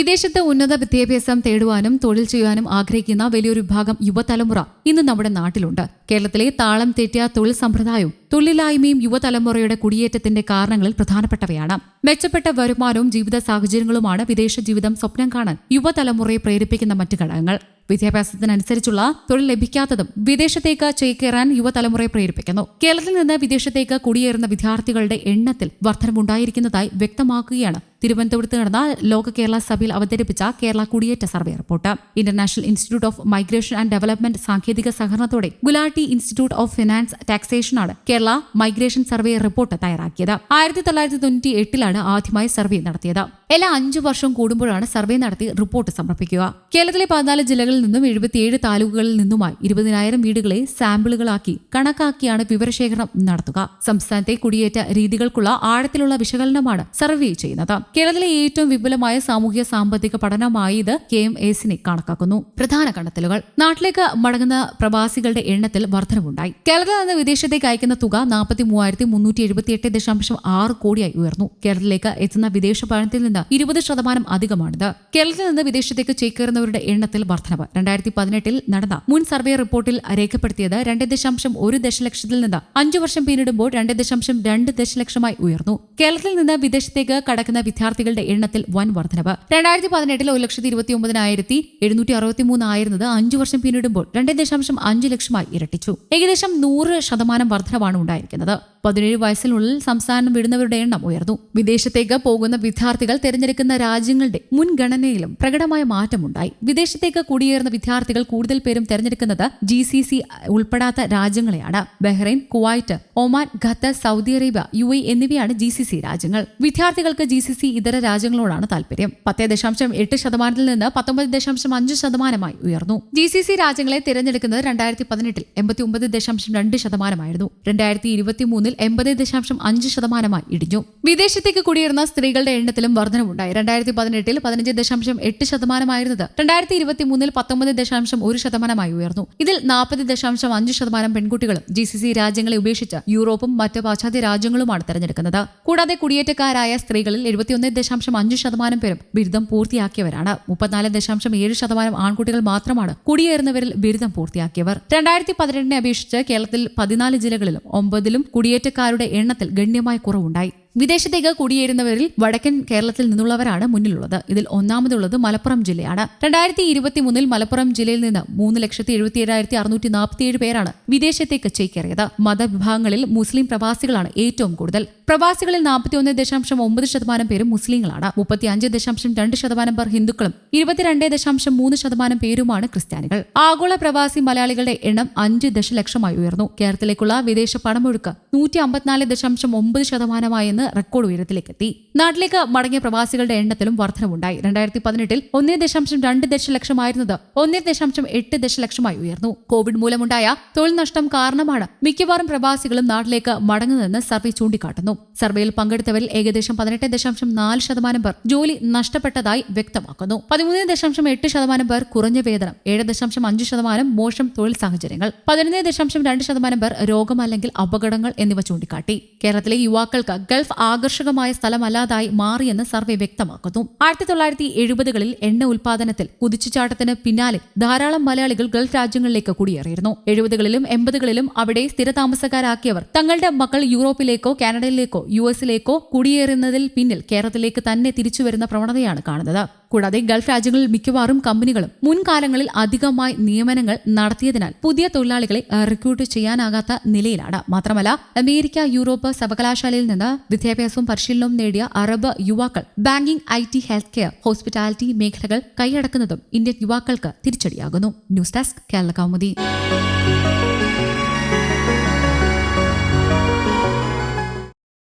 വിദേശത്ത് ഉന്നത വിദ്യാഭ്യാസം തേടുവാനും തൊഴിൽ ചെയ്യുവാനും ആഗ്രഹിക്കുന്ന വലിയൊരു വിഭാഗം യുവതലമുറ ഇന്ന് നമ്മുടെ നാട്ടിലുണ്ട്. കേരളത്തിലെ താളം തെറ്റിയ തൊഴിൽ സമ്പ്രദായവും തൊഴിലില്ലായ്മയും യുവതലമുറയുടെ കുടിയേറ്റത്തിന്റെ കാരണങ്ങളിൽ പ്രധാനപ്പെട്ടവയാണ്. മെച്ചപ്പെട്ട വരുമാനവും ജീവിത സാഹചര്യങ്ങളുമാണ് വിദേശ ജീവിതം സ്വപ്നം കാണാൻ യുവതലമുറയെ പ്രേരിപ്പിക്കുന്ന മറ്റു ഘടകങ്ങൾ. വിദ്യാഭ്യാസത്തിനനുസരിച്ചുള്ള തൊഴിൽ ലഭിക്കാത്തതും വിദേശത്തേക്ക് ചേക്കേറാൻ യുവതലമുറയെ പ്രേരിപ്പിക്കുന്നു. കേരളത്തിൽ നിന്ന് വിദേശത്തേക്ക് കുടിയേറുന്ന വിദ്യാർത്ഥികളുടെ എണ്ണത്തിൽ വർധനമുണ്ടായിരിക്കുന്നതായി വ്യക്തമാക്കുകയാണ്. തിരുവനന്തപുരത്ത് നടന്ന ലോക കേരള സഭയിൽ അവതരിപ്പിച്ച കേരള കുടിയേറ്റ survey report. International institute of migration and development സാങ്കേതിക സഹകരണത്തോടെ ഗുലാട്ടി ഇൻസ്റ്റിറ്റ്യൂട്ട് ഓഫ് ഫിനാൻസ് ടാക്സേഷനാണ് കേരള മൈഗ്രേഷൻ സർവേ റിപ്പോർട്ട് തയ്യാറാക്കിയത്. ആയിരത്തി തൊള്ളായിരത്തി തൊണ്ണൂറ്റി എട്ടിലാണ് ആദ്യമായി സർവേ നടത്തിയത്. എല്ലാ അഞ്ചു വർഷം കൂടുമ്പോഴാണ് സർവേ നടത്തി റിപ്പോർട്ട് സമർപ്പിക്കുക. കേരളത്തിലെ പതിനാല് ജില്ലകളിൽ നിന്നും എഴുപത്തിയേഴ് താലൂക്കുകളിൽ നിന്നുമായി ഇരുപതിനായിരം വീടുകളെ സാമ്പിളുകളാക്കി കണക്കാക്കിയാണ് വിവരശേഖരണം നടത്തുക. സംസ്ഥാനത്തെ കുടിയേറ്റ രീതികൾക്കുള്ള ആഴത്തിലുള്ള വിശകലനമാണ് സർവേ ചെയ്യുന്നത്. കേരളത്തിലെ ഏറ്റവും വിപുലമായ സാമൂഹ്യ സാമ്പത്തിക പഠനമായി ഇത് കെ എം എസിനെ കണക്കാക്കുന്നു. പ്രധാന കണ്ടെത്തലുകൾ. നാട്ടിലേക്ക് മടങ്ങുന്ന പ്രവാസികളുടെ എണ്ണത്തിൽ വർധനവുണ്ടായി. കേരളത്തിൽ നിന്ന് വിദേശത്തേക്ക് അയക്കുന്ന തുക നാൽപ്പത്തി മൂവായിരത്തി മുന്നൂറ്റി എഴുപത്തി എട്ട് ദശാംശം ആറ് കോടിയായി ഉയർന്നു. കേരളത്തിലേക്ക് എത്തുന്ന വിദേശ പഠനത്തിൽ നിന്ന് ഇരുപത് ശതമാനം അധികമാണിത്. കേരളത്തിൽ നിന്ന് വിദേശത്തേക്ക് ചേക്കേറുന്നവരുടെ എണ്ണത്തിൽ വർധനവ്. രണ്ടായിരത്തി പതിനെട്ടിൽ നടന്ന മുൻ സർവേ റിപ്പോർട്ടിൽ രേഖപ്പെടുത്തിയത് രണ്ട് ദശാംശം ഒരു ദശലക്ഷത്തിൽ നിന്ന് അഞ്ചു വർഷം പിന്നിടുമ്പോൾ രണ്ട് ദശാംശം രണ്ട് ദശലക്ഷമായി ഉയർന്നു. കേരളത്തിൽ നിന്ന് വിദേശത്തേക്ക് കടക്കുന്ന വിദ്യാർത്ഥികളുടെ എണ്ണത്തിൽ വൻ വർധനവ്. രണ്ടായിരത്തി പതിനെട്ടിൽ ഒരു ലക്ഷത്തി ഇരുപത്തി ഒമ്പതിനായിരത്തി എഴുന്നൂറ്റി അറുപത്തി മൂന്നായിരുന്നത് അഞ്ചു വർഷം പിന്നിടുമ്പോൾ രണ്ട് ദശാംശം അഞ്ച് ലക്ഷമായി ഇരട്ടിച്ചു ഏകദേശം നൂറ് ശതമാനം വർധനവാണ് ഉണ്ടായിരിക്കുന്നത്. പതിനേഴ് വയസ്സിനുള്ളിൽ സംസ്ഥാനം വിടുന്നവരുടെ എണ്ണം ഉയർന്നു. വിദേശത്തേക്ക് പോകുന്ന വിദ്യാർത്ഥികൾ തിരഞ്ഞെടുക്കുന്ന രാജ്യങ്ങളുടെ മുൻഗണനയിലും പ്രകടമായ മാറ്റമുണ്ടായി. വിദേശത്തേക്ക് കുടിയേറുന്ന വിദ്യാർത്ഥികൾ കൂടുതൽ പേരും തിരഞ്ഞെടുക്കുന്നത് ജി സി സി ഉൾപ്പെടാത്ത രാജ്യങ്ങളെയാണ്. Bahrain Kuwait Oman Qatar Saudi Arabia U A എന്നിവയാണ് ജി സി സി രാജ്യങ്ങൾ. വിദ്യാർത്ഥികൾക്ക് ജി സി സി ഇതര രാജ്യങ്ങളോടാണ് താല്പര്യം. പത്ത് ദശാംശം എട്ട് ശതമാനത്തിൽ നിന്ന് പത്തൊമ്പത് ദശാംശം അഞ്ച് ശതമാനമായി ഉയർന്നു. ജി സി സി രാജ്യങ്ങളെ തിരഞ്ഞെടുക്കുന്നത് രണ്ടായിരത്തി പതിനെട്ടിൽ എൺപത്തി ഒമ്പത് ദശാംശം രണ്ട് ശതമാനമായിരുന്നു. രണ്ടായിരത്തി ഇരുപത്തി മൂന്നിൽ എൺപത് ദശാംശം അഞ്ച് ശതമാനമായി ഇടിഞ്ഞു. വിദേശത്തേക്ക് കുടിയേറുന്ന സ്ത്രീകളുടെ എണ്ണത്തിലും വർധനവുണ്ടായി. രണ്ടായിരത്തി പതിനെട്ടിൽ പതിനഞ്ച് ദശാംശം എട്ട് ശതമാനമായിരുന്നത് രണ്ടായിരത്തി ഇരുപത്തി മൂന്നിൽ പത്തൊമ്പത് ദശാംശം ഒരു ശതമാനമായി ഉയർന്നു. ഇതിൽ നാൽപ്പത് ദശാംശം അഞ്ച് ശതമാനം പെൺകുട്ടികളും ജി സി സി രാജ്യങ്ങളെ ഉപേക്ഷിച്ച് യൂറോപ്പും മറ്റ് പാശ്ചാത്യ രാജ്യങ്ങളുമാണ് തെരഞ്ഞെടുക്കുന്നത്. കൂടാതെ കുടിയേറ്റക്കാരായ സ്ത്രീകളിൽ എഴുപത്തിയൊന്ന് ദശാംശം അഞ്ച് ശതമാനം പേരും ബിരുദം പൂർത്തിയാക്കിയവരാണ്. മുപ്പത്തിനാല് ദശാംശം ഏഴ് ശതമാനം ആൺകുട്ടികൾ മാത്രമാണ് കുടിയേറുന്നവരിൽ ബിരുദം പൂർത്തിയാക്കിയവർ. രണ്ടായിരത്തി പതിനെട്ടിനെ അപേക്ഷിച്ച് കേരളത്തിൽ പതിനാല് ജില്ലകളിലും ഒമ്പതിലും കുടിയേറ്റക്കാരുടെ എണ്ണത്തിൽ ഗണ്യമായ കുറവുണ്ടായി വിദേശത്തേക്ക് കുടിയേറുന്നവരിൽ വടക്കൻ കേരളത്തിൽ നിന്നുള്ളവരാണ് മുന്നിലുള്ളത്. ഇതിൽ ഒന്നാമതുള്ളത് മലപ്പുറം ജില്ലയാണ്. രണ്ടായിരത്തി ഇരുപത്തിമൂന്നിൽ മലപ്പുറം ജില്ലയിൽ നിന്ന് മൂന്ന് ലക്ഷത്തി എഴുപത്തി ഏഴായിരത്തി അറുന്നൂറ്റി നാൽപ്പത്തിയേഴ് പേരാണ് വിദേശത്തേക്ക് ചേക്കേറിയത്. മതവിഭാഗങ്ങളിൽ മുസ്ലിം പ്രവാസികളാണ് ഏറ്റവും കൂടുതൽ. പ്രവാസികളിൽ നാൽപ്പത്തിയൊന്ന് ദശാംശം ഒമ്പത് ശതമാനം പേരും മുസ്ലിങ്ങളാണ്. മുപ്പത്തി അഞ്ച് ദശാംശം രണ്ട് ശതമാനം പേർ ഹിന്ദുക്കളും ഇരുപത്തിരണ്ട് ദശാംശം മൂന്ന് ശതമാനം പേരുമാണ് ക്രിസ്ത്യാനികൾ. ആഗോള പ്രവാസി മലയാളികളുടെ എണ്ണം അഞ്ച് ദശലക്ഷമായി ഉയർന്നു. കേരളത്തിലേക്കുള്ള വിദേശ പണമൊഴുക്ക് നൂറ്റി അമ്പത്തിനാല് ദശാംശം ഒമ്പത് ശതമാനമായെന്ന് റെക്കോർഡ് ഉയരത്തിലേക്കെത്തി. നാട്ടിലേക്ക് മടങ്ങിയ പ്രവാസികളുടെ എണ്ണത്തിലും വർധനവുണ്ടായി. രണ്ടായിരത്തി പതിനെട്ടിൽ ഒന്നേ ദശാംശം രണ്ട് ദശലക്ഷമായിരുന്നത് ഒന്നേ ദശാംശം എട്ട് ദശലക്ഷമായി ഉയർന്നു. കോവിഡ് മൂലമുണ്ടായ തൊഴിൽ നഷ്ടം കാരണമാണ് മിക്കവാറും പ്രവാസികളും നാട്ടിലേക്ക് മടങ്ങുന്നതെന്ന് സർവേ ചൂണ്ടിക്കാട്ടുന്നു. സർവേയിൽ പങ്കെടുത്തവരിൽ ഏകദേശം പതിനെട്ട് ദശാംശം നാല് ശതമാനം പേർ ജോലി നഷ്ടപ്പെട്ടതായി വ്യക്തമാക്കുന്നു. പതിമൂന്ന് ദശാംശം എട്ട് ശതമാനം പേർ കുറഞ്ഞ വേതനം ഏഴ് ദശാംശം അഞ്ച് ശതമാനം മോശം തൊഴിൽ സാഹചര്യങ്ങൾ പതിനൊന്ന് ദശാംശം രണ്ട് ശതമാനം പേർ രോഗം അല്ലെങ്കിൽ അപകടങ്ങൾ എന്നിവ ചൂണ്ടിക്കാട്ടി. കേരളത്തിലെ യുവാക്കൾക്ക് ഗൾഫ് ആകർഷകമായ സ്ഥലമല്ലാതായി മാറിയെന്ന് സർവേ വ്യക്തമാക്കുന്നു. ആയിരത്തി തൊള്ളായിരത്തി എഴുപതുകളിൽ എണ്ണ ഉൽപാദനത്തിൽ കുതിച്ചുചാട്ടത്തിന് പിന്നാലെ ധാരാളം മലയാളികൾ ഗൾഫ് രാജ്യങ്ങളിലേക്ക് കുടിയേറിയിരുന്നു. എഴുപതുകളിലും എൺപതുകളിലും അവിടെ സ്ഥിരതാമസക്കാരാക്കിയവർ തങ്ങളുടെ മക്കൾ യൂറോപ്പിലേക്കോ കാനഡയിലേക്കോ യു എസിലേക്കോ കുടിയേറുന്നതിൽ പിന്നിൽ കേരളത്തിലേക്ക് തന്നെ തിരിച്ചുവരുന്ന പ്രവണതയാണ് കാണുന്നത്. കൂടാതെ ഗൾഫ് രാജ്യങ്ങളിൽ മിക്കവാറും കമ്പനികളും മുൻകാലങ്ങളിൽ അധികമായി നിയമനങ്ങൾ നടത്തിയതിനാൽ പുതിയ തൊഴിലാളികളെ റിക്രൂട്ട് ചെയ്യാനാകാത്ത നിലയിലാണ്. മാത്രമല്ല അമേരിക്ക യൂറോപ്പ് സർവകലാശാലയിൽ നിന്ന് വിദ്യാഭ്യാസവും പരിശീലനവും നേടിയ അറബ് യുവാക്കൾ banking I T health care hospitality മേഖലകൾ കൈയടക്കുന്നതും ഇന്ത്യൻ യുവാക്കൾക്ക് തിരിച്ചടിയാകുന്നു. News desk Kerala Kaumudi.